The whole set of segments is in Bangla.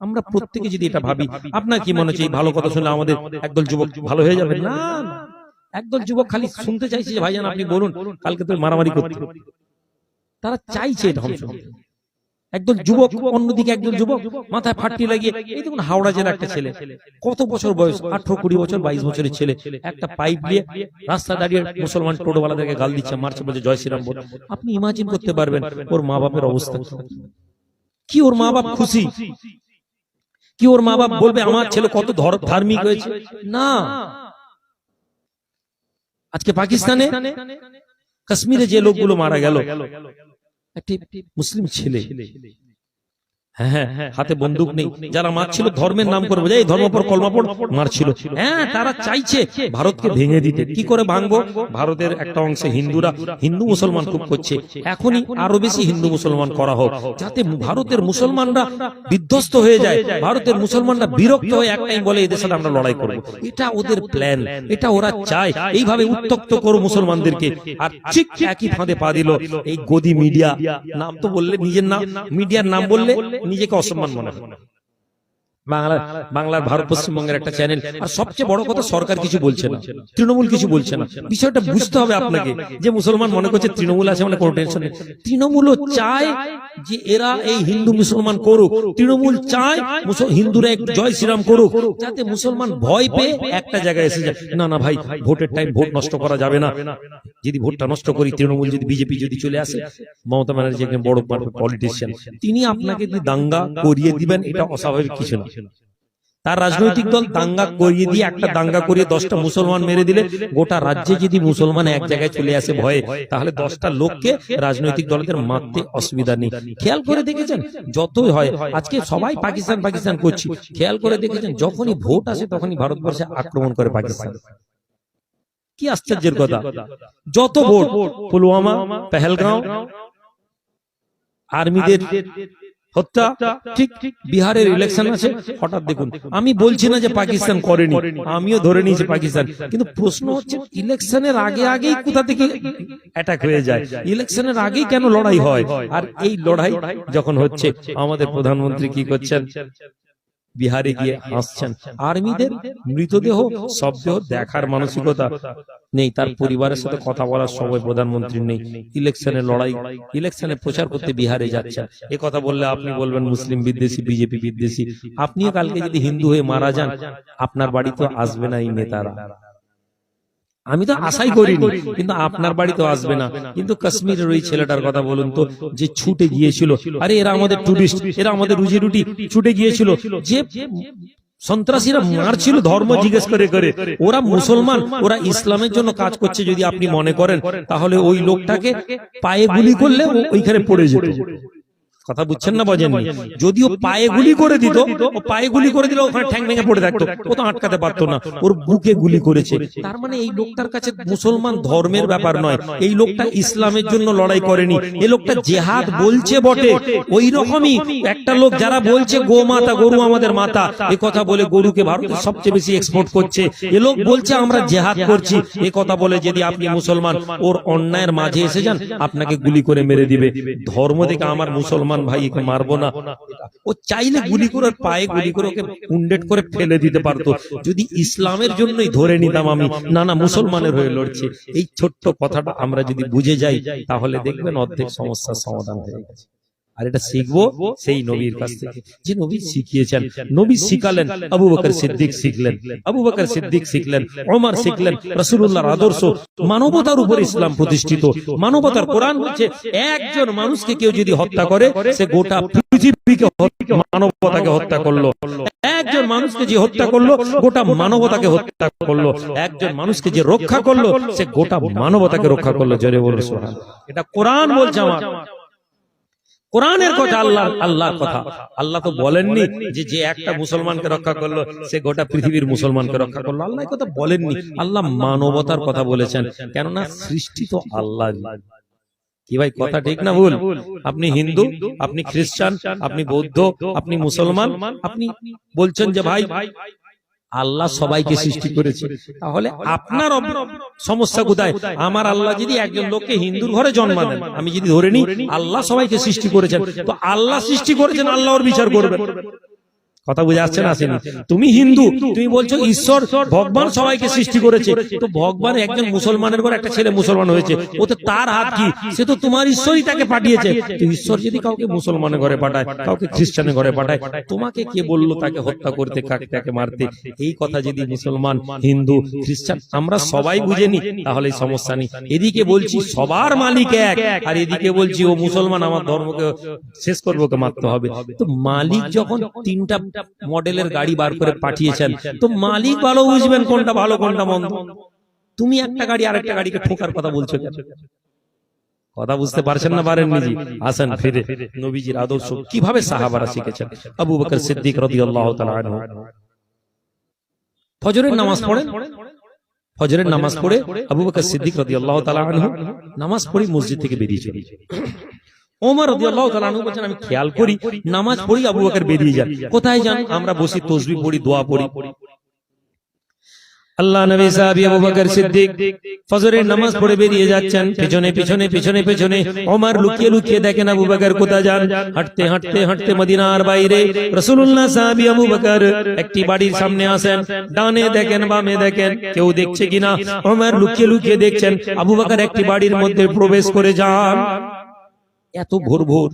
আমরা প্রত্যেকে যদি এটা ভাবি আপনার কি মনে হচ্ছে ভালো কথা শুনলে আমাদের একদল যুবক ভালো হয়ে যাবে? না। একদল যুবক খালি শুনতে চাইছে যে ভাইজান আপনি বলুন কালকে তো মারামারি করতে। তারা চাইছে ধ্বংস। একদল যুবক অন্যদিকে একদল যুবক মাথায় ফাটটি লাগিয়ে এই দেখুন হাওড়া জেলা একটা ছেলে কত বছর বয়স? আঠারো কুড়ি বছর বাইশ বছরের ছেলে। একটা পাইপ দিয়ে রাস্তা দাঁড়িয়ে মুসলমান টোটোওয়ালাদেরকে গাল দিচ্ছে মারছে বলছে জয় শ্রীরাম বল আপনি ইমাজিন করতে পারবেন ওর মা বাপের অবস্থা? কি ওর মা বাপ খুশি কি ওর মা বাপ বলবে আমার ছেলে কত ধর- ধার্মিক হয়েছে না। আজকে পাকিস্তানে কাশ্মীরে যে লোকগুলো মারা গেল একটি মুসলিম ছেলে। হাতে বন্দুক নেই। যারা মারছিল ধর্মের নাম করে বোঝায় ধর্ম পর কলমা পড় মারছিল। হ্যাঁ তারা চাইছে ভারতকে ভেঙে দিতে। কি করে ভাঙবো? ভারতের একটা অংশে হিন্দুরা হিন্দু মুসলমান খুব করছে। এখনই আরও বেশি হিন্দু মুসলমান করা হোক। যাতে ভারতের মুসলমানরা বিধ্বস্ত হয়ে যায়। ভারতের মুসলমানরা বিরক্ত হয়ে একটাই বলে এদের সাথে আমরা লড়াই করব। এটা ওদের প্ল্যান এটা ওরা চায়। এইভাবে উত্তক্ত করো মুসলমানদেরকে। আর ঠিক একই ফাঁদে পা দিল এই গদি মিডিয়া। নাম তো বললে নিজের নাম। মিডিয়ার নাম বললে নিজেকে অসম্মান মনে হয়। বাংলা বাংলার ভারত পশ্চিমবঙ্গের একটা চ্যানেল আর সবচেয়ে বড় কথা, সরকার কিছু বলছে না। তৃণমূল কিছু বলছে না। বিষয়টা বুঝতে হবে আপনাকে যে মুসলমান মনে করছে তৃণমূল আছে মানে কোনো টেনশন নেই। তৃণমূলও চায় যে এরা এই হিন্দু মুসলমান করুক। তৃণমূল চায় হিন্দুরা এক জয় শ্রীরাম করুক। যাতে মুসলমান ভয় পেয়ে একটা জায়গায় এসে যায়। না না ভাই, ভোটের টাইম ভোট নষ্ট করা যাবে না। যদি ভোটটা নষ্ট করি তৃণমূল যদি বিজেপি যদি চলে আসে মমতা ব্যানার্জি একজন বড় পলিটিশিয়ান তিনি আপনাকে যদি দাঙ্গা করিয়ে দিবেন এটা অস্বাভাবিক কিছু না। তার রাজনৈতিক দল দাঙ্গা করিয়ে দিয়ে একটা দাঙ্গা করিয়ে দশটা মুসলমান মেরে দিলে গোটা রাজ্যে যদি মুসলমান এক জায়গায় চলে আসে ভয়ে তাহলে দশটা লোককে রাজনৈতিক দলদের মারতে অসুবিধা নেই। খেয়াল করে দেখেছেন? যতই হয় আজকে সবাই পাকিস্তান পাকিস্তান করছি। খেয়াল করে দেখেছেন যখনই ভোট আসে তখনই ভারতবর্ষে আক্রমণ করে পাকিস্তান কি আশ্চর্যের কথা? যত ভোট পুলওয়ামা পেহেলগাঁও আর্মিদের হত্যা ঠিক বিহারের ইলেকশন আছে হঠাৎ দেখুন। আমি বলছি না যে পাকিস্তান করেনি আমিও ধরে নিয়েছি পাকিস্তান। কিন্তু প্রশ্ন হচ্ছে ইলেকশনের আগে আগেই কোথা থেকে অ্যাটাক হয়ে যায়? ইলেকশনের আগেই কেন লড়াই হয়? আর এই লড়াই যখন হচ্ছে আমাদের প্রধানমন্ত্রী কি করছেন? বিহারে গিয়ে হাসছেন। আর্মিদের মৃতদেহ শবদেহ দেখার মানসিকতা নেই। তার পরিবারের সাথে কথা বলার সময় প্রধানমন্ত্রী নেই। ইলেকশনের লড়াই ইলেকশনে প্রচার করতে বিহারে যাচ্ছে এ কথা বললে আপনি বলবেন মুসলিম বিদ্বেষী বিজেপি বিদ্বেষী। আপনিও কালকে যদি হিন্দু হয়ে মারা যান আপনার বাড়িতে আসবে না এই নেতারা। আমি তো আশাই করিনি কিন্তু আপনার বাড়ি তো আসবে না। কিন্তু কাশ্মীরের ওই ছেলেটার কথা বলুন তো যে ছুটে গিয়েছিল। আরে এরা আমাদের টুরিস্ট এরা আমাদের রুজি রুটি ছুটে গিয়েছিল। যে সন্ত্রাসীরা মারছিল ধর্ম জিজ্ঞেস করে করে ওরা মুসলমান ওরা ইসলামের জন্য কাজ করছে যদি আপনি মনে করেন তাহলে ওই লোকটাকে পায়ে গুলি করলে ওইখানে পড়ে যেত। কথা বুঝছেন না বোঝেননি? যদিও পায়ে গুলি করে দিত ও পায়ে গুলি করে দিলে ওখানে ঠ্যাং ভেঙে পড়ে থাকতো ও তো আটকাতে পারতো না। ওর বুকে গুলি করেছে। তার মানে এই লোকটার কাছে মুসলমান ধর্মের ব্যাপার নয়। এই লোকটা ইসলামের জন্য লড়াই করেনি। এই লোকটা জেহাদ বলছে বটে। ওই রকমই একটা লোক যারা বলছে গো মাতা গরু আমাদের মাতা এ কথা বলে গরুকে ভারতের সবচেয়ে বেশি এক্সপোর্ট করছে। এ লোক বলছে আমরা জেহাদ করছি। এ কথা বলে যদি আপনি মুসলমান ওর অন্যায়ের মাঝে এসে যান আপনাকে গুলি করে মেরে দিবে ধর্ম থেকে আমার মুসলমান ভাই, একে মারবো না। ও চাইলে গুলি করে পায়ে গুলি করে ওকে উন্ডেট করে ফেলে দিতে পারতো। যদি ইসলামের জন্যই ধরে নিতাম আমি না না মুসলমানের হয়ে লড়ছে। এই ছোট্ট কথাটা আমরা যদি বুঝে যাই, তাহলে দেখবেন অর্ধেক সমস্যার সমাধান হয়ে গেছে। আর এটা শিখব সেই নবীর কাছ থেকে। যে নবী শিখিয়েছেন নবী শিখালেন আবু বকর সিদ্দিক শিখলেন আবু বকর সিদ্দিক শিখলেন ওমর শিখলেন রাসূলুল্লাহর আদর্শ মানবতার উপর ইসলাম প্রতিষ্ঠিত। মানবতার কোরআন বলছে একজন মানুষকে কেউ যদি হত্যা করে সে গোটা পৃথিবীকে মানবতাকে হত্যা করল। একজন মানুষকে যে হত্যা করল গোটা মানবতাকে হত্যা করল। একজন মানুষকে যে রক্ষা করল সে গোটা মানবতাকে রক্ষা করল। জোরে বলল সুবহান এটা কোরআন বলছে আমার কোরআনের কথা আল্লাহ আল্লাহর কথা। আল্লাহ তো বলেননি যে যে একটা মুসলমানকে রক্ষা করল সে গোটা পৃথিবীর মুসলমানকে রক্ষা করল। আল্লাহ কথা বলেননি। আল্লাহ মানবতার কথা বলেছেন। কেননা সৃষ্টি তো আল্লাহ। কি ভাই কথা ঠিক না ভুল? আপনি হিন্দু আপনি খ্রিস্টান আপনি বৌদ্ধ আপনি মুসলমান আপনি বলছেন যে ভাই আল্লাহ সবাইকে সৃষ্টি করেছে। তাহলে আপনার সমস্যা কোথায়? আমার আল্লাহ যদি একজন লোককে হিন্দুর ঘরে জন্ম দেন আমি যদি ধরে নিই আল্লাহ সবাইকে সৃষ্টি করেছেন। তো আল্লাহ সৃষ্টি করেছেন আল্লাহর বিচার করবেন। কথা বুঝে আসছে না আসেনি তুমি হিন্দু তুমি বলছো ঈশ্বর ভগবান সবাইকে সৃষ্টি করেছে। তো ভগবান একজন মুসলমানের ঘরে একটা ছেলে মুসলমান হয়েছে। ওতে তার হাত কি? সে তো তোমার ঈশ্বরই তাকে পাঠিয়েছে। তো ঈশ্বর যদি কাউকে মুসলমানের ঘরে পাঠায় কাউকে খ্রিস্টানের ঘরে পাঠায় তোমাকে কে বলল তাকে হত্যা করতে কাকে তাকে মারতে? এই কথা যদি মুসলমান হিন্দু খ্রিস্টান আমরা সবাই বুঝে নি তাহলে এই সমস্যা নেই। এদিকে বলছি সবার মালিক এক আর এদিকে বলছি ও মুসলমান আমার ধর্মকে শেষ করব মারতে হবে। তো মালিক যখন তিনটা মডেলের গাড়ি বার করে পাঠিয়েছেন। তো মালিক ভালো বুঝবেন কোনটা ভালো কোনটা মন্দ। তুমি একটা গাড়ি আরেকটা গাড়িকে ঠোকার কথা বলছো কথা বুঝতে পারছেন না পারেন নিজে? আসেন ফিরে। নবীজির আদর্শ কীভাবে সাহাবারা শিখেছেন? আবু বকর সিদ্দিক রাদিয়াল্লাহু তাআলা আনহু। ফজরের নামাজ পড়েন? ফজরের নামাজ পড়ে আবু বকর সিদ্দিক রাদিয়াল্লাহু তাআলা আনহু নামাজ পড়ে মসজিদ থেকে বেরিয়ে চলে। ওমর রাদিয়াল্লাহু তাআলা আনহু বলেন আমি খেয়াল করি নামাজ পড়ি আবু বকর বেরিয়ে যান কোথায় যান? আমরা বসি তসবিহ পড়ি দোয়া পড়ি। আল্লাহ নবী সাহাবী আবু বকর সিদ্দিক ফজরের নামাজ পড়ে বেরিয়ে যাচ্ছেন পিছনে পিছনে পিছনে পিছনে ওমর লুকিয়ে লুকিয়ে দেখেন আবু বকর কোথায় যান? হাঁটতে হাঁটতে হাঁটতে মদিনার বাইরে রাসূলুল্লাহ সাহাবী আবু বকর একটি বাড়ির সামনে আসেন ডানে দেখেন বামে দেখেন কেউ দেখছে কিনা। ওমর লুকিয়ে লুকিয়ে দেখছেন আবু বকর একটি বাড়ির মধ্যে প্রবেশ করে যান এত ভোর ভোর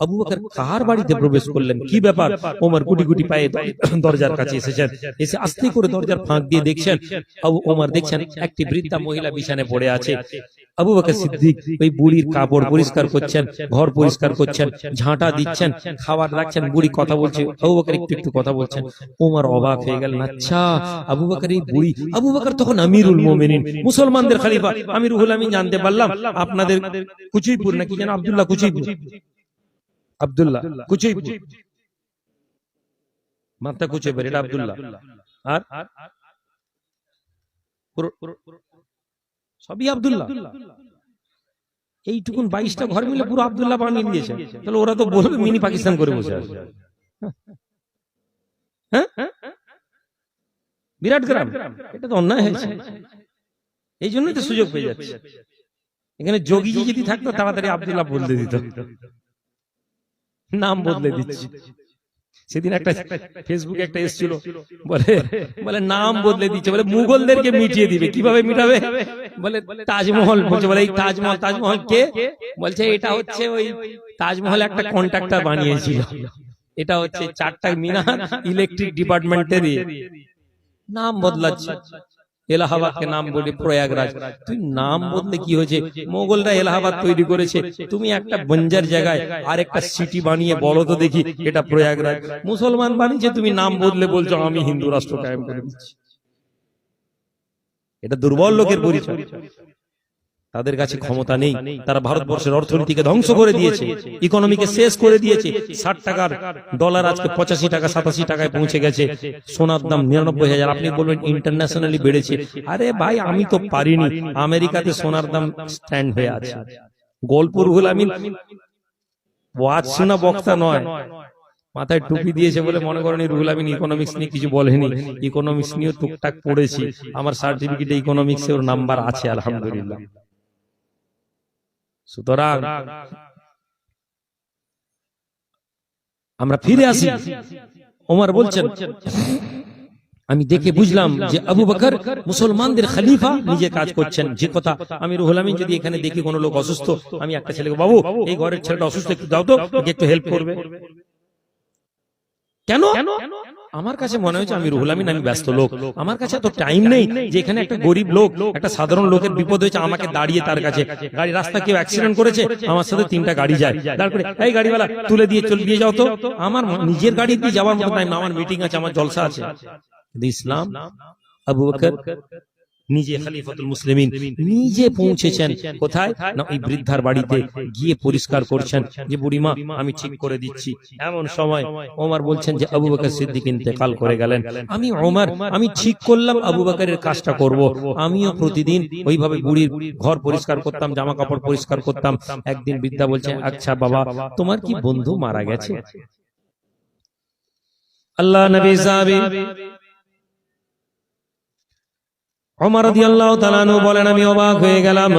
আবু বকর কার বাড়িতে প্রবেশ করলেন? কি ব্যাপার? ওমর গুটি গুটি পায়ে দরজার কাছে এসেছেন। এসে আস্তে করে দরজার ফাঁক দিয়ে দেখছেন আবু ওমর দেখছেন একটি বৃদ্ধা মহিলা বিছানে পড়ে আছে। আবু বকর সিদ্দিক ওই বুড়ির কাপড় পরিষ্কার করছেন ঘর পরিষ্কার করছেন ঝাঁটা দিচ্ছেন খাবার রাখছেন বুড়ি কথা বলছে আবু বকর একটু একটু কথা বলছেন ওমর অবাক হয়ে গেলেন আচ্ছা আবু বকর এই বুড়ি আবু বকর তখন আমিরুল মোমিনিন মুসলমানদের খলিফা আমি রুহুল আমিন জানতে পারলাম আপনাদের কুচুইপুর নাকি যেন আব্দুল্লাহ কুচুইপুর আব্দুল্লাহ কুচুইপুর। মাথা কুচুইপুর এটা আব্দুল্লাহ। আর? সবই আব্দুল্লাহ। এইটুকুন বাইশটা ঘর মিলে পুরো আব্দুল্লাহ বানিয়ে দিয়েছে। তাহলে ওরা তো বলবে মিনি পাকিস্তান করে বসে আছে। হ্যাঁ? বিরাট গ্রাম। এটা তো অন্যায় হয়েছে। এই জন্যই তো সুযোগ পেয়ে যাচ্ছে। এখানে যোগীজি যদি থাকতো তাড়াতাড়ি আব্দুল্লাহ বলতে দিত। নাম বদলে দিচ্ছি। সেদিন একটা ফেসবুকে একটা এসেছিল। বলে বলে নাম বদলে দিচ্ছে। বলে মুঘলদেরকে মিটিয়ে দিবে। কীভাবে মিটাবে? বলে তাজমহল বলছে। বলে এই তাজমহল তাজমহল কে? বলছে এটা হচ্ছে ওই তাজমহল একটা কন্ট্রাক্টর বানিয়েছিল। এটা হচ্ছে চারটা মিনার ইলেকট্রিক ডিপার্টমেন্টে দিয়ে। নাম বদলাচ্ছে। এলাহাবাদকে নাম বলে প্রয়াগরাজ। তুই নাম বললে কি হয়েছে? মোগলরা এলাহাবাদ তৈরি করেছে। তুমি একটা বঞ্জার জায়গায় আর একটা সিটি বানিয়ে বলো তো দেখি, এটা প্রয়াগরাজ। মুসলমান বানিয়েছে, তুমি নাম বদলে বলছো, আমি হিন্দু রাষ্ট্র কায়েম করে দিচ্ছি। এটা দুর্বল লোকের পরিচয়। তাদের কাছে ক্ষমতা নেই। তারা ভারতবর্ষের অর্থনীতিকে ধ্বংস করে দিয়েছে। ইকোনমিকে শেষ করে দিয়েছে। ষাট টাকার ডলার আজকে পঁচাশি টাকা সাতাশি টাকায় পৌঁছে গেছে। সোনার দাম নিরানব্বই হাজার। আপনি বলবেন ইন্টারন্যাশনালি বেড়েছে। আরে ভাই আমি তো পারিনি। আমেরিকাতে সোনার দাম স্ট্যান্ড হয়ে আছে। গল্পুর গুলামিন ওয়াজ শোনা বক্তা নয়। মাথায় টুপি দিয়েছে বলে মনে করেন রুহুল আমিন ইকোনমিক্স নিয়ে কিছু বলেনি। ইকোনমিক্স নিয়ে টুকটাক পড়েছি। আমার সার্টিফিকেটে ইকোনমিক্স এর নাম্বার আছে আলহামদুলিল্লাহ সুতরাং আমরা ফিরে আসি। ওমর বলছেন আমি দেখে বুঝলাম যে আবু বকর মুসলমানদের খলিফা নিজে কাজ করছেন। যে কথা আমি রুহুল আমিন যদি এখানে দেখি কোনো লোক অসুস্থ আমি একটা ছেলেকে বাবু এই ঘরের ছেলেটা অসুস্থ একটু দাও তো একটু হেল্প করবে। কেন? আমার কাছে মনে হয়েছে আমি রুহুল আমিন আমি ব্যস্ত লোক। আমার কাছে তো টাইম নেই যে এখানে একটা গরিব লোক একটা সাধারণ লোকের বিপদ হয়েছে আমাকে দাঁড়িয়ে তার কাছে। গাড়ি রাস্তা কেউ অ্যাক্সিডেন্ট করেছে? আমার সাথে তিনটা গাড়ি যায়। তারপরে এই গাড়িওয়ালা তুলে দিয়ে চলে দিয়ে যাও তো। আমার নিজের গাড়ি দিয়ে যাওয়ার মতো টাইম আমার মিটিং আছে আমার জলসা আছে। ইসলাম আবু বকর নিজে খলিফাতুল মুসলিমিন নিজে পৌঁছেছেন। কোথায়? না ওই বৃদ্ধার বাড়িতে গিয়ে পরিষ্কার করছেন যে বুড়িমা আমি ঠিক করে দিচ্ছি। এমন সময় ওমর বলছেন যে আবু বকর সিদ্দিক ইন্তেকাল করে গেলেন। আমি ওমর আমি ঠিক করলাম আবু বকরের কাজটা করব। আমিও প্রতিদিন ওইভাবে বুড়ির ঘর পরিষ্কার করতাম জামা কাপড় পরিষ্কার করতাম। একদিন বৃদ্ধা বলছে আচ্ছা বাবা তোমার কি বন্ধু মারা গেছে? আল্লাহ নবী সাহাবী ওমর আল্লাহ তালানু বলেন আমি অবাক হয়ে গেলাম।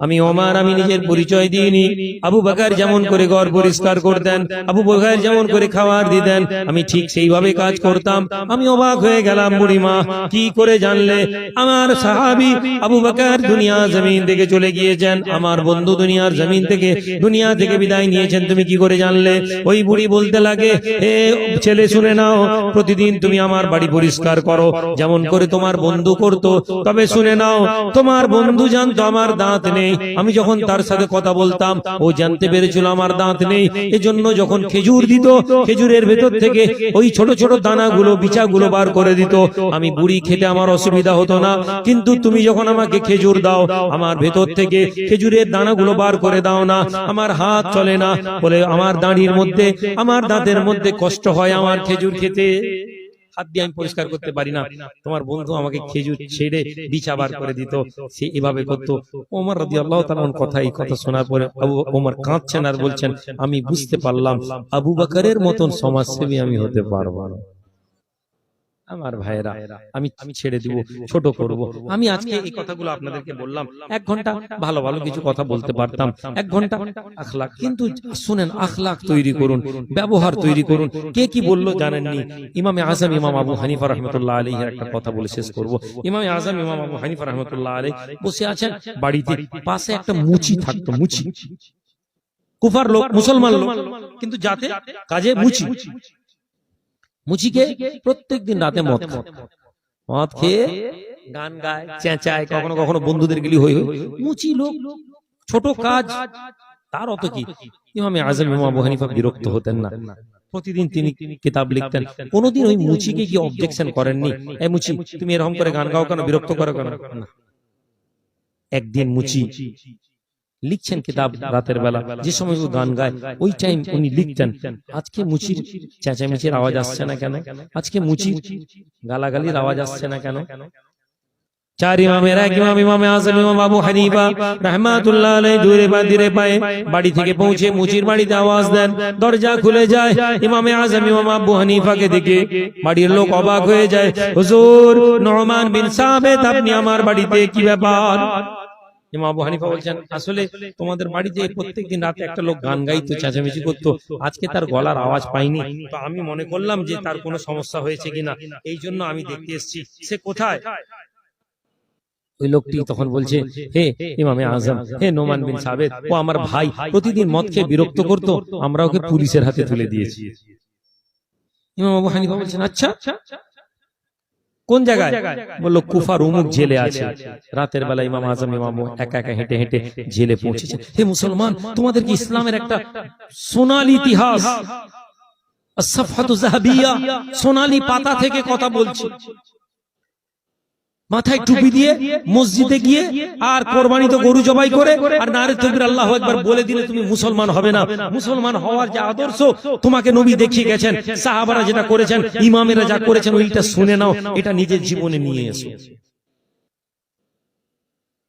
আমি ওমার, আমি নিজের পরিচয় দিইনি। আবু বাকার যেমন করে ঘর পরিষ্কার করতেন, আবু বাকার যেমন করে খাবার দিতেন, আমি ঠিক সেইভাবে কাজ করতাম। আমি অবাক হয়ে গেলাম বুড়িমা কি করে জানলে? আমার সাহাবি আবু বাকার দুনিয়া জমিন থেকে চলে গিয়েছেন, আমার বন্ধু দুনিয়ার জমিন থেকে, দুনিয়া থেকে বিদায় নিয়েছেন, তুমি কি করে জানলে? ওই বুড়ি বলতে লাগে, এ ছেলে, শুনে নাও, প্রতিদিন তুমি আমার বাড়ি পরিষ্কার করো। যেমন করে তোমার বন্ধু করতো, তবে শুনে নাও, তোমার বন্ধু জানতো, আমার দাঁত নেই আমি যখন তার সাথে কথা বলতাম, ও জানতে পেরেছিল আমার দাঁত নেই। এজন্য যখন খেজুর দিত, খেজুরের ভেতর থেকে ওই ছোট ছোট দানাগুলো বিচাগুলো বার করে দিত। আমি বুড়ি খেতে আমার অসুবিধা হতো না। কিন্তু তুমি যখন আমাকে খেজুর দাও, আমার ভেতর থেকে খেজুরের দানাগুলো বার করে দাও না। আমার হাত চলে না। বলে, আমার দাঁড়ির মধ্যে, আমার দাঁতের মধ্যে কষ্ট হয় আমার খেজুর খেতে। হাত দিয়ে আমি পরিষ্কার করতে পারি না। তোমার বন্ধু আমাকে খেজুর ছেড়ে বিছা বার করে দিত সে এভাবে করতো। ওমর রাজি আল্লাহ তালন কথা এই কথা শোনার পরে আবু ওমর কাঁদছেন আর বলছেন আমি বুঝতে পারলাম আবু বাকারের মতন সমাজসেবী আমি হতে পারব না। আমার ভাইয়েরা আমি আমি ছেড়ে দিব ছোট করব। আমি আজকে এই কথাগুলো আপনাদেরকে বললাম। এক ঘণ্টা ভালো ভালো কিছু কথা বলতে পারতাম। এক ঘণ্টা আখলাক। কিন্তু শুনেন আখলাক তৈরি করুন ব্যবহার তৈরি করুন। কে কি বলল জানেননি ইমামে আজম ইমাম আবু হানিফা রহমতুল্লাহ আলী একটা কথা বলে শেষ করব। ইমামে আজম ইমাম আবু হানিফা রহমতুল্লাহ আলী বসে আছেন বাড়িতে পাশে একটা মুচি থাকতো মুচি। কুফার লোক মুসলমান লোক। কিন্তু যাতে কাজে মুচি মুচিকে প্রত্যেক দিন রাতে মদ খায়। মদ খেয়ে। গান গায় চেঁচায় কখনো কখনো বন্ধুদের গেলি হই হই। মুচি লোক ছোট কাজ তার অত কি? ইমামে আজম ইমাম আবু হানিফা বিরক্ত হতেন না। প্রতিদিন তিনি কিতাব লিখতেন। কোনোদিন ওই মুচিকে কি অবজেকশন করেননি? এই মুচি তুমি এরকম করে গান গাও কেন? বিরক্ত করো কেন? না। একদিন মুচি। লিখছেন কিতাব রাতের বেলা। যে সময় ও গান গায় ওই টাইম উনি লিখতেন। আজকে মুচির চেঁচামেচির আওয়াজ আসছে না কেন? আজকে মুচির গালাগালির আওয়াজ আসছে না কেন? চার ইমামের এক ইমাম ইমামে আজম ইমাম আবু হানিফা রহমাতুল্লাহ আলাইহি দূরে বা ধীরে পায়ে বাড়ি থেকে পৌঁছে মুচির বাড়িতে আওয়াজ দেন দরজা খুলে যায় ইমামে আজম ইমাম আবু হানিফাকে দেখে বাড়ির লোক অবাক হয়ে যায় হুজুর নোমান বিন সাবেত আপনি আমার বাড়িতে কি ব্যাপার ইমাম আবু হানিফা বলছেন, আসলে তোমাদের বাড়িতে প্রত্যেকদিন রাতে একটা লোক গান গাইতো, চেঁচামেচি করতো, আজকে তার গলার আওয়াজ পাইনি। তো আমি মনে করলাম যে তার কোনো সমস্যা হয়েছে কিনা, এই জন্য আমি দেখতে এসেছি। সে কোথায়? ওই লোকটি তখন বলছে, হে ইমামে আজম, হে নোমান বিন সাবেদ, ও আমার ভাই, প্রতিদিন মদ খেয়ে বিরক্ত করতো, আমরা ওকে পুলিশের হাতে তুলে দিয়েছি। ইমাম আবু হানিফা বলছেন আচ্ছা কোন জায়গায়? বলল কুফার উমুক জেলে আছে। রাতের বেলা ইমাম আজম ইমাম একা একা হেঁটে হেঁটে জেলে পৌঁছেছে। হে মুসলমান তোমাদের কি ইসলামের একটা সোনালী ইতিহাস? যাহাবিয়া, পাতা থেকে কথা বলছি। মাথায় টুপি দিয়ে মসজিদে গিয়ে আর কোরবানি তো গরু জবাই করে আর নারে তকবির আল্লাহ একবার বলে দিলে তুমি মুসলমান হবে না। মুসলমান হওয়ার যে আদর্শ তোমাকে নবী দেখিয়ে গেছেন সাহাবারা যেটা করেছেন ইমামেরা যা করেছেন ওইটা শুনে নাও এটা নিজের জীবনে নিয়ে এসো।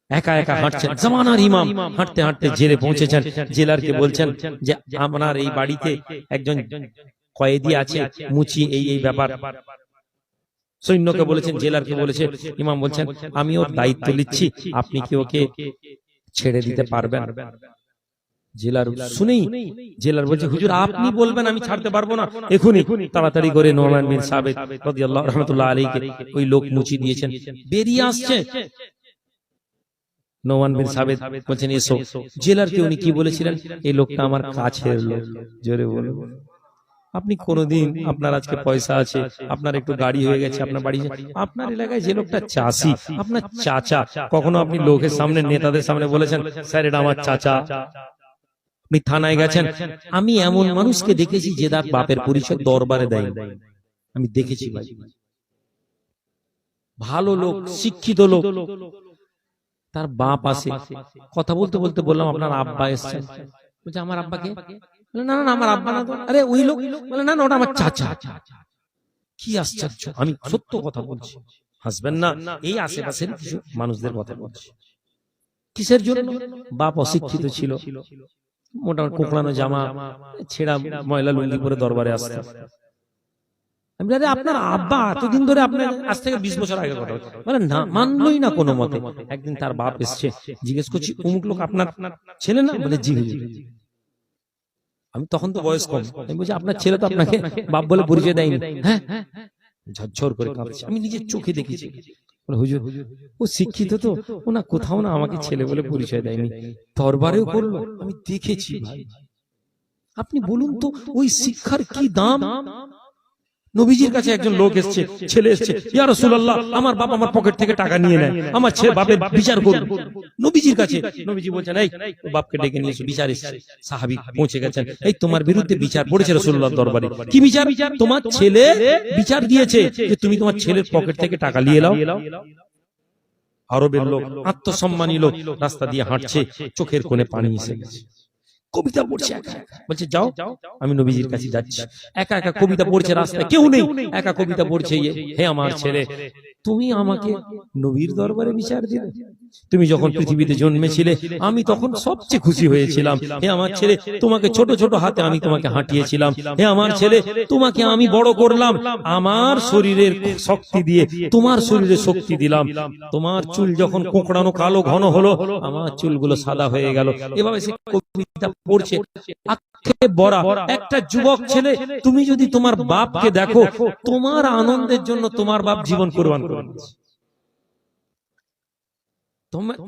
একা একা হাঁটছেন। জামানার ইমাম হাঁটতে হাঁটতে জেলে পৌঁছেছেন জেলারকে বলছেন যে আপনার এই বাড়িতে একজন কয়েদি আছে মুচি এই এই ব্যাপার। সৈন্যকে বলেছেন জেলারকে বলেছে ইমাম বলছেন আমি ওর দায়িত্ব নিচ্ছি আপনি কি ওকে ছেড়ে দিতে পারবেন? জেলার শুনেই জেলার বলছে হুজুর আপনি বলবেন আমি ছাড়তে পারব না। এখনই তাড়াতাড়ি করে নোমান বিন সাবেদ রাদিয়াল্লাহু রাহমাতুল্লাহ আলাইহিকে ওই লোক মুচি দিয়েছেন। বেরিয়ে আসছে। নোমান বিন সাবেদ বলছেন এসো জেলারকে উনি কি বলেছিলেন? এই লোকটা আমার কাছের লোক। জোরে বলে আপনি কোনোদিন আপনার আজকে পয়সা আছে আপনার একটু গাড়ি হয়ে গেছে আপনার বাড়ি আপনার এলাকায় যে লোকটা চাষি আপনার চাচা কখনো আপনি লোকের সামনে নেতাদের সামনে বলেছেন স্যার এটা আমার চাচা। আপনি থানায় গেছেন আমি এমন মানুষকে দেখেছি যে তার বাপের পরিচয় দরবারে দেয় আমি দেখেছি ভাই। ভালো লোক শিক্ষিত লোক তার বাপ আছে। কথা বলতে বলতে বললাম আপনার আব্বা এসছেন। বলছে আমার আব্বাকে? বলে, না না আমার আব্বা না তো আরে ওই লোক বলে না না ওটা আমার চাচা। কি আশ্চর্য আমি সত্য কথা বলছি। হাসবেন না এই আশেপাশের কিছু মানুষদের কথা বলছি। কিসের জন্য? বাপ অশিক্ষিত ছিল মোটামুটি কোকড়ানো জামা ছেঁড়া ময়লা লুঙ্গি পরে দরবারে আসতে আমি আরে আপনার আব্বা এতদিন ধরে আপনার আজ থেকে বিশ বছর আগে কথা মানে না মানলই না কোনো মতে একদিন তার বাপ এসছে জিজ্ঞেস করছি অমুক লোক আপনার ছেলে না? বলে জি। আমি তখন তো বয়স কম আমি বলছি আপনার ছেলে তো আপনাকে বাপ বলে পরিচয় দেয়নি। হ্যাঁ ঝরঝর করে কাঁদছে আমি নিজের চোখে দেখেছি। হুজুর ও শিক্ষিত তো ও না কোথাও না আমাকে ছেলে বলে পরিচয় দেয়নি। দরবারেও করল। আমি দেখেছি ভাই। আপনি বলুন তো ওই শিক্ষার কি দাম? নবীজির কাছে একজন লোক এসছে ছেলে এসছে। ইয়া রাসূলুল্লাহ আমার বাবা আমার পকেট থেকে টাকা নিয়ে নেয় আমার ছেলে বাপের বিচার করুন নবীজির কাছে নবীজি বলছেন এই ও বাপকে ডেকে নিয়ে বিচার এসছে। সাহাবী পৌঁছে গেছেন। এই তোমার বিরুদ্ধে বিচার পড়েছে রাসূলুল্লাহর দরবারে। কি বিচার? তোমার ছেলে বিচার দিয়েছে যে তুমি তোমার ছেলের পকেট থেকে টাকা নিয়ে নাও। আরবের লোক আত্মসম্মানী লোক রাস্তা দিয়ে হাঁটছে চোখের কোণে পানি এসে গেছে। কবিতা পড়ছে একা। একা। বলছে যাও আমি নবীজির কাছে যাচ্ছি। একা একা কবিতা পড়ছে রাস্তায়। কেউ নেই। একা কবিতা পড়ছে হে আমার ছেলে। তুমি আমাকে নবীর দরবারে বিচার দিলে। তুমি যখন পৃথিবীতে জন্মেছিলে আমি তখন সবচেয়ে খুশি হয়েছিলাম। হে আমার ছেলে তোমাকে ছোট ছোট হাতে আমি তোমাকে হাঁটিয়েছিলাম। হে আমার ছেলে তোমাকে আমি বড় করলাম। আমার শরীরের শক্তি দিয়ে তোমার শরীরে শক্তি দিলাম। তোমার চুল যখন কোঁকড়ানো কালো ঘন হলো আমার চুলগুলো সাদা হয়ে গেল। এভাবে সে কবিতা পড়ছে। একটা যুবক ছেলে তুমি যদি তোমার বাপকে দেখো তোমার আনন্দের জন্য তোমার বাপ জীবন কোরবান করে দিয়েছে।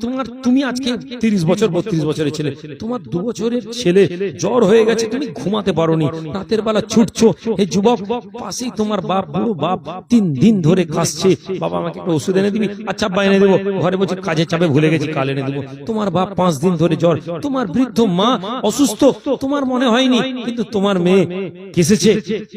তোমার তুমি আজকে তিরিশ বছর বত্রিশ বছরের ছেলে। তোমার দু বছরের ছেলে জ্বর হয়ে গেছে তুমি ঘুমাতে পারোনি। রাতের বেলা ছুটছো হে যুবক পাশেই তোমার বাপ বুড়ো বাপ তিন দিন ধরে কাশছে। বাবা আমাকে একটা ওষুধ এনে দিবি? আচ্ছা আব্বা এনে দেবো। ঘরে বলছে কাজে চাপে ভুলে গেছি কাল এনে দেবো। তোমার বাপ পাঁচ দিন ধরে জ্বর। তোমার বৃদ্ধ মা অসুস্থ। তোমার মনে হয়নি কিন্তু তোমার মেয়ে কেসেছে।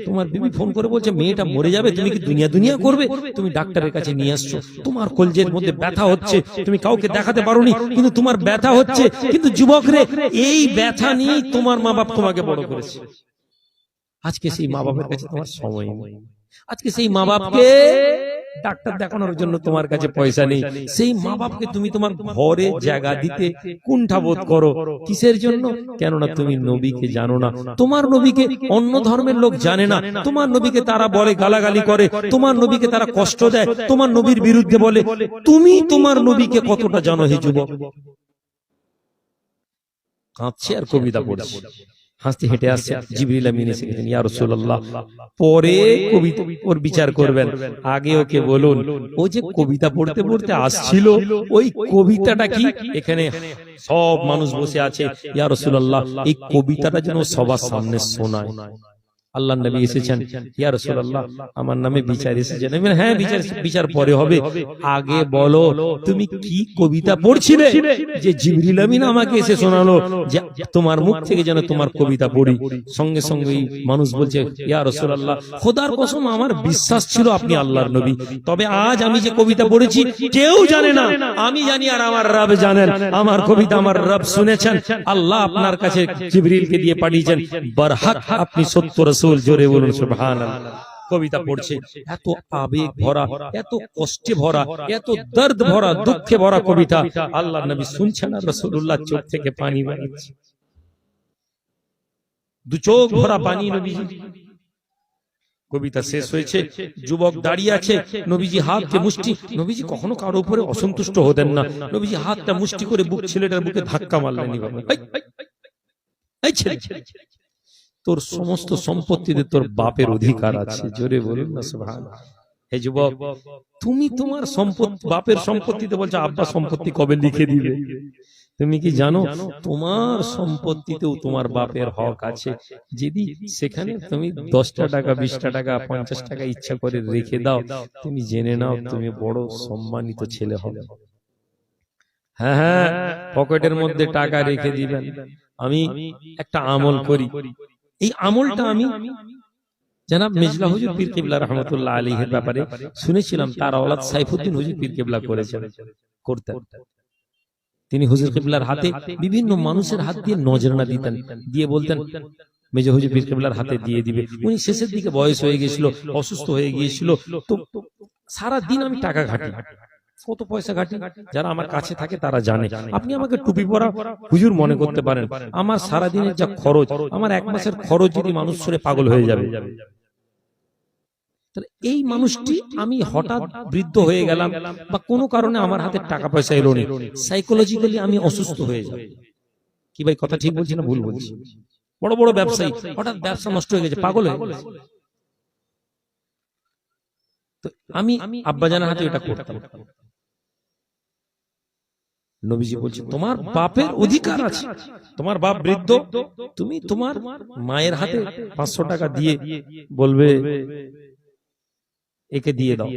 তোমার বিবি ফোন করে বলছে মেয়েটা মরে যাবে তুমি কি দুনিয়া দুনিয়া করবে তুমি ডাক্তারের কাছে নিয়ে আসছো তোমার কলজের মধ্যে ব্যথা হচ্ছে তুমি কাউকে দেখাতে পারোনি কিন্তু তোমার ব্যথা হচ্ছে কিন্তু যুবক রে এই ব্যথা নিয়ে তোমার মা বাপ তোমাকে বড় করেছে। আজকে সেই মা বাবার কাছে তোমার সময় নেই। আজকে সেই মা বাপকে ডাক্তার দেখানোর জন্য তোমার কাছে পয়সা নেই। সেই মা বাপকে তুমি তোমার ঘরে জায়গা দিতে কুণ্ঠা বোধ করো। কিসের জন্য? কেননা তুমি নবীকে জানো না। তোমার নবীকে অন্য ধর্মের লোক জানে না। তোমার নবীকে তারা বলে গালাগালি করে। তোমার নবীকে তারা কষ্ট দেয়। তোমার নবীর বিরুদ্ধে বলে তুমি তোমার নবীকে কতটা জানো হে যুবক? কাঁদছে আর কবিতা পড়ছে। হাসতে হেঁটে আসছে। জিবরিল আমিন এসে গেছেন ইয়া রাসূলুল্লাহ পরে কবিতা ওর বিচার করবেন। আগে ওকে বলুন ও যে কবিতা পড়তে পড়তে আসছিল ওই কবিতাটা কি? এখানে সব মানুষ বসে আছে ইয়া রাসূলুল্লাহ এই কবিতাটা যেন সবার সামনে শোনায়। আল্লাহ নবী এসেছেন। ইয়া রাসূলুল্লাহ আমার নামে বিচার এসেছেন। আমি হ্যাঁ বিচার বিচার পরে হবে। আগে বলো তুমি কি কবিতা পড়ছিলে? যে জিবরিল আমিন আমাকে এসে শোনালো যে তোমার মুখ থেকে যেন তোমার কবিতা পড়ি। সঙ্গে সঙ্গে মানুষ বলছে ইয়া রাসূলুল্লাহ খোদার কসম আমার বিশ্বাস ছিল আপনি আল্লাহর নবী। তবে আজ আমি যে কবিতা পড়েছি কেউ জানে না। আমি জানি আর আমার রব জানেন আমার কবিতা আমার রব শুনেছেন আল্লাহ আপনার কাছে জিবরিলকে দিয়ে পাঠিয়েছেন বরহক আপনি সত্য রসুল জোরে বলুন সুবহানাল্লাহ কবিতা পড়ছে এত আবেগ ভরা এত কষ্টে ভরা এত দর্দ ভরা দুঃখে ভরা কবিতা আল্লাহ নবী শুনছেন আর রসুল্লাহ চোখ থেকে পানি বেরোচ্ছে দু চোখ ভরা পানি নবীজি কবিতা শেষ হয়েছে যুবক দাঁড়িয়ে আছে নবীজি হাতকে মুষ্টি নবীজি কখনো কারও উপরে অসন্তুষ্ট হতেন না নবীজি হাতটা মুষ্টি করে বুক ছেলেটার বুকে ধাক্কা মারলেন এই ছেলে তোর সমস্ত সম্পত্তিতে তোর বাপের অধিকার আছে। জোরে বলুন না সুবহান হে যুবক তুমি তোমার সম্পত্তি বাপের সম্পত্তিতে বলছো আব্বা সম্পত্তি কবে লিখে দিবে? তুমি কি জানো? তোমার সম্পত্তিতেও তোমার বাপের হক আছে। যদি সেখানে তুমি দশটা টাকা বিশটা টাকা পঞ্চাশ টাকা ইচ্ছা করে রেখে দাও তুমি জেনে নাও তুমি বড় সম্মানিত ছেলে হবে। হ্যাঁ হ্যাঁ পকেটের মধ্যে টাকা রেখে দিবেন। আমি একটা আমল করি। এই আমলটা আমি জানাব মেজলা হুজুর পীর কেবলা রহমতুল্লাহ আলীর ব্যাপারে শুনেছিলাম তার আওলাদ সাইফুদ্দিন হুজুর পীর কেবলা করেছেন করতেন। তিনি হুজুর কেবলার হাতে বিভিন্ন মানুষের হাত দিয়ে নজরানা দিতেন। দিয়ে বলতেন মেজ হুজুর পীর কেবলার হাতে দিয়ে দিবে। উনি শেষের দিকে বয়স হয়ে গিয়েছিল অসুস্থ হয়ে গিয়েছিল তো সারা দিন আমি টাকা ঘাটি। কত পয়সা ঘাটি? যারা আমার কাছে থাকে তারা জানে। আপনি আমাকে টুপি পরা হুজুর মনে করতে পারেন। আমার সারা দিনের যা খরচ আমার এক মাসের খরচ যদি মানুষ শুনে পাগল হয়ে যাবে। এই মানুষটি আমি হঠাৎ বৃদ্ধ হয়ে গেলাম বা কোনো কারণে আমার হাতে টাকা পয়সা এলো নি। সাইকোলজিক্যালি আমি অসুস্থ হয়ে যাব কি ভাই কথা ঠিক বলছি না ভুল বলছি? বড় বড় ব্যবসায়ী হঠাৎ ব্যবসা নষ্ট হয়ে গেছে পাগল হয়ে গেছে। তো আমি আব্বাজানের হাতে এটা করতাম নবীজি বলছে তোমার বাপের অধিকার আছে। তোমার বাপ বৃদ্ধ তুমি তোমার মায়ের হাতে পাঁচশো টাকা দিয়ে বলবে একে দিয়ে দাও।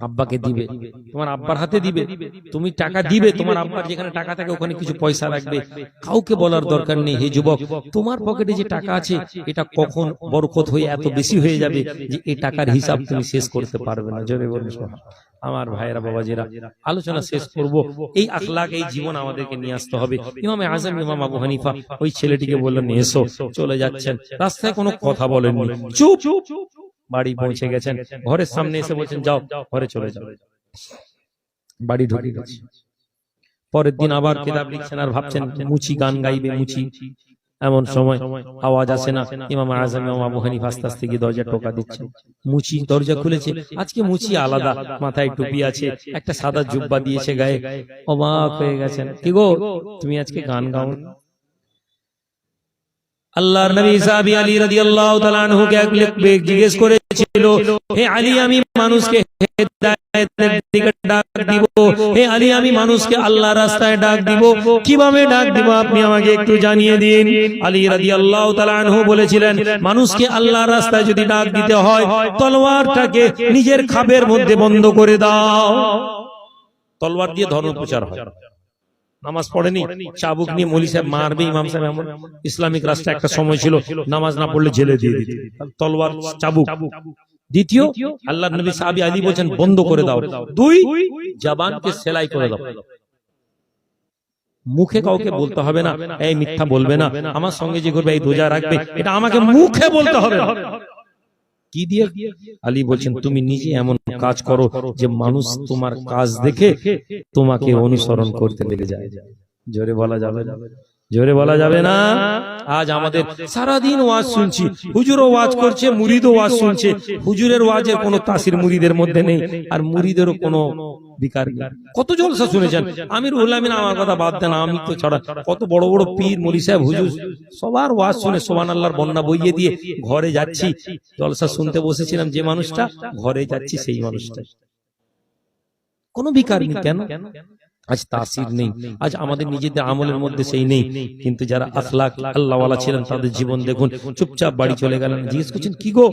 আব্বাকে দিবে তোমার আব্বার হাতে দিবে। তুমি টাকা দিবে তোমার আব্বার যেখানে টাকা থাকে ওখানে কিছু পয়সা রাখবে কাউকে বলার দরকার নেই হে যুবক। তোমার পকেটে যে টাকা আছে এটা কখন বরকত হয়ে এত বেশি হয়ে যাবে যে এই টাকার হিসাব তুমি শেষ করতে পারবে না। জোরে বলুন। আমার ভাইয়েরা বাবাজিরা আলোচনা শেষ করব। এই আখলাক এই জীবন আমাদেরকে নিয়ে আসতে হবে। ইমামে আজম ইমাম আবু হানিফা ওই ছেলেটিকে বললেন এসো চলে যাচ্ছেন। রাস্তায় কোনো কথা বলেননি চুপ চুপ বাড়ি পৌঁছে গেছেন ঘরের সামনে এসে বলছেন যাও ঘরে চলে যাও। বাড়ি ঢুকে গেছে পরের দিন আবার কিতাব লিখছেন আর ভাবছেন মুচি গান গাইবে মুচি। এমন সময় আওয়াজ আসে না। ইমাম আজম ইমাম আবু হানিফা আস্তে আস্তে গিয়ে দরজা টোকা দিচ্ছে মুচি দরজা খুলেছে। আজকে মুচি আলাদা। মাথায় টুপি আছে একটা সাদা জুব্বা দিয়েছে গায়ে। অবাক হয়ে গেছেন। কি গো? তুমি আজকে গান গাও? আল্লাহর নবী সাহাবী আলী রাদিয়াল্লাহু তাআলা আনহুকে এক লোক জিজ্ঞেস করেছিল, হে আলী, আমি মানুষকে হেদায়েতের দিকে ডাক দিব? হে আলী, আমি মানুষকে আল্লাহর রাস্তায় ডাক দিব? কীভাবে ডাক দিব আপনি আমাকে একটু জানিয়ে দিন? আলী রাদিয়াল্লাহু তাআলা আনহু বলেছিলেন, মানুষকে আল্লাহর রাস্তায় যদি ডাক দিতে হয়, তলোয়ারটাকে নিজের খাবের মধ্যে বন্ধ করে দাও। তলোয়ার দিয়ে ধর্ম প্রচার হয়। নামাজ পড়েনি, চাবুক নিয়ে মলি সাহেব মারবে ইমাম সাহেব এমন ইসলামিক রাষ্ট্রে একটা সময় ছিল, নামাজ না পড়লে জেলে দিয়ে দিত। তলোয়ার, চাবুক। দ্বিতীয় আল্লাহ নবী সাহাবী আলী বলছেন, বন্ধ করে দাও। দুই, জবানকে সেলাই করে দাও। মুখে কাউকে বলতে হবে না, এই মিথ্যা বলবে না। আমার সঙ্গে যে করবে এই রোজা রাখবে, এটা আমাকে মুখে বলতে হবে। কি দিয়ে? আলী বলছেন, তুমি নিজে এমন কাজ করো যে মানুষ তোমার কাজ দেখে তোমাকে অনুসরণ করতে লেগে যায়। জোরে বলা যাবে জোরে বলা যাবে না? আজ আমাদের সারাদিন ওয়াজ শুনছি। হুজুরও ওয়াজ করছে মুরিদও ওয়াজ শুনছে। হুজুরের ওয়াজের কোনো তাসির মুরিদের মধ্যে নেই আর মুরিদেরও কোনো বিকার কত জলসা শুনেছেন? আমির উল্লামিন আমার কথা বাদ দেন আমি তো ছড়া কত বড় বড় পীর মলি সাহেব হুজুর সবার ওয়াজ শুনে সোমান আল্লাহর বন্যা বইয়ে দিয়ে ঘরে যাচ্ছি। জলসা শুনতে বসেছিলাম যে মানুষটা ঘরে যাচ্ছি সেই মানুষটা কোনো বিকার নেই কেন? আজ তাসির নেই। আজ আমাদের নিজেদের আমলের মধ্যে সেই নেই। কিন্তু যারা আখলাক আল্লাহওয়ালা ছিলেন তাদের জীবন দেখুন। চুপচাপ বাড়ি চলে গেলেন জিজ্ঞেস করছেন কি গো?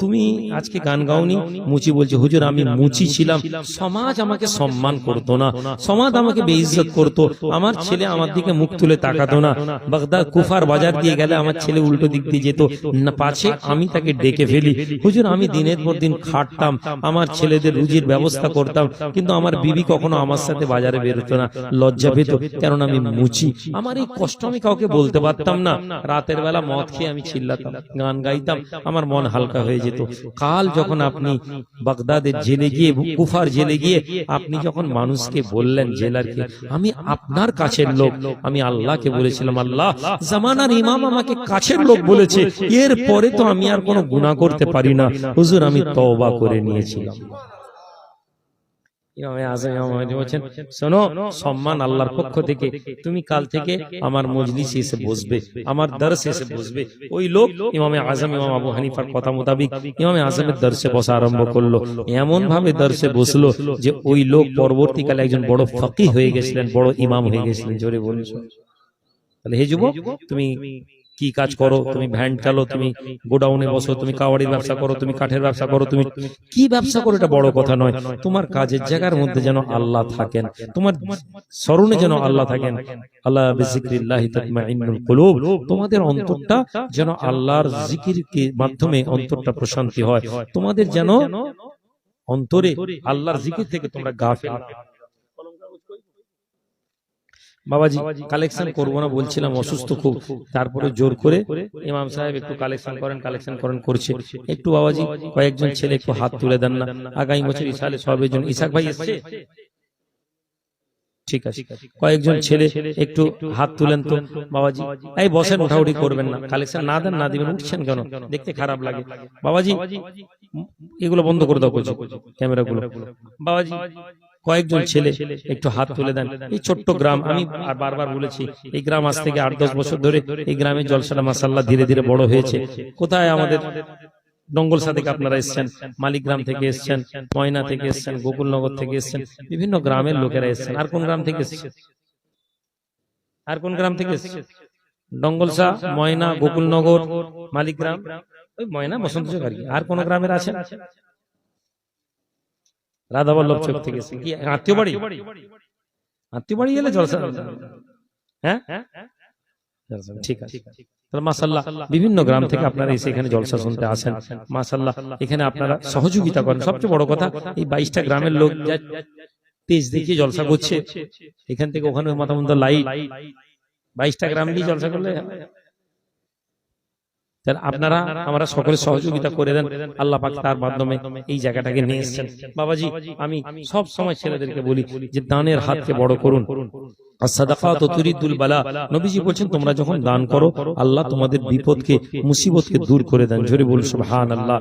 তুমি আজকে গান গাওনি? মুচি বলছে হুজুর আমি মুচি ছিলাম। সমাজ আমাকে সম্মান করতো না। সমাজ আমাকে বেইজ্জত করতো। আমার ছেলে আমার দিকে মুখ তুলে তাকাতো না। বাগদাদ কুফার বাজার দিয়ে গেলে আমার ছেলে উল্টো দিক দিয়ে যেত না পাছে আমি তাকে ডেকে ফেলি হুজুর আমি দিনের পর দিন খাটতাম আমার ছেলেদের রুজির ব্যবস্থা করতাম কিন্তু আমার বিবি কখনো আমার সাথে বাজারে বেরোতো না লজ্জা পেত কারণ আমি মুচি আমার এই কষ্ট আমি কাউকে বলতে পারতাম না। রাতের বেলা মদ খেয়ে আমি চিল্লাতাম গান গাইতাম আমার মন হালকা হয়ে যেত। কাল যখন আপনি বাগদাদের জেলে গিয়ে কুফার জেলে গিয়ে আপনি যখন মানুষকে বললেন জেলারকে আমি আপনার কাছের লোক আমি আল্লাহকে বলেছিলাম আল্লাহ জামানার ইমাম আমাকে কাছের লোক বলেছে। এর পরে তো আমি আর কোনো গুনাহ করতে পারি না। হুজুর আমি তওবা করে নিয়েছিলাম। ইমামে আজম ইমাম বলছেন শোনো সম্মান আল্লাহর পক্ষ থেকে তুমি কাল থেকে আমার মজলিসে এসে বসবে আমার দর্শে এসে বসবে। ওই লোক ইমামে আজম ইমাম আবু হানিফার কথা মোতাবিক ইমামে আজমের দর্শে বসা আরম্ভ করল। এমন ভাবে দর্শে বসল যে ওই লোক পরবর্তীকালে একজন বড় ফকি হয়ে গেছিলেন বড় ইমাম হয়ে গেছিলেন জোরে বলুন তাহলে হে যুবক তুমি কি কাজ করো? তুমি ভ্যান চালো তুমি গোডাউনে বসো তুমি কাওয়াড়ির ব্যবসা করো তুমি কাঠের ব্যবসা করো তুমি কি ব্যবসা করো? এটা বড় কথা নয়। তোমার কাজের জায়গার মধ্যে যেন আল্লাহ থাকেন তোমার স্মরণে যেন আল্লাহ থাকেন। আল্লাহ বিজিক্রিল্লাহি তাতমাইন্নুল কুলুব তোমাদের অন্তরটা যেন আল্লাহর জিকিরকে মাধ্যমে অন্তরটা প্রশান্তি হয়। তোমাদের যেন অন্তরে আল্লাহর জিকির থেকে তোমরা গাফিল বাবাজি কালেকশন করব না বলছিলাম অসুস্থ খুব। তারপরে জোর করে ইমাম সাহেব একটু কালেকশন করেন কালেকশন করেন করছে। একটু বাবাজি কয়েকজন ছেলে একটু হাত তুলে দেন না। আগামী বছর ইসালে সবের জন্য ইসাক ভাই এসছে। ঠিক আছে। কয়েকজন ছেলে একটু হাত তুলেন তো। বাবাজি এই বসেন উঠাউঠি করবেন না। কালেকশন না। দেন না দিবেন উঠছেন কেন? দেখতে খারাপ লাগে। বাবাজি এগুলো বন্ধ করে দাও ক্যামেরাগুলো। বাবাজি কয়েকজন ছেলে একটু হাত তুলে দেন। এই ছোট্ট গ্রাম আমি আর বারবার বলেছি এই গ্রাম আজ থেকে আট দশ বছর ধরে এই গ্রামে জলসাটা মাসাল্লাহ ধীরে ধীরে বড় হয়েছে। কোথায় আমাদের ডঙ্গলসা থেকে আপনারা এসছেন? মালিকগ্রাম থেকে এসছেন ময়না থেকে এসছেন গোকুলনগর থেকে এসছেন বিভিন্ন গ্রামের লোকেরা এসছেন। আর কোন গ্রাম থেকে এসছেন? আর কোন গ্রাম থেকে এসছেন? ডঙ্গলসা ময়না গোকুলনগর মালিকগ্রাম ওই ময়না বসন্ত আর আর কোন গ্রামের আছেন? রাধাবল্লভ চোখ থেকে কি আত্মীয় বাড়ি? আত্মীয় বাড়ি। গেলে জলসা হ্যাঁ? জলসা, ঠিক আছে। তাহলে মাসাল্লাহ বিভিন্ন গ্রাম থেকে আপনারা এসে এখানে জলসা শুনতে আসেন। মাসাল্লাহ এখানে আপনারা সহযোগিতা করেন। সবচেয়ে বড় কথা এই বাইশটা গ্রামের লোক যা তেজ দেখিয়ে জলসা করছে। এখান থেকে ওখানে মাথা মতো লাইট। বাইশটা গ্রাম দিয়ে জলসা করলে তাহলে আপনারা আমরা সকলে সহযোগিতা করে দেন আল্লাহ পাক তার মাধ্যমে এই জায়গাটাকে নিয়ে এসেছেন। বাবাজি আমি সব সময় ছেলেদেরকে বলি যে দানের হাতকে বড় করুন। আর সাদাকাত তুরিদুল বালা নবীজি বলছেন তোমরা যখন দান করো আল্লাহ তোমাদের বিপদকে মুসিবতকে দূর করে দেন। জোরে বলুন সুবহানাল্লাহ।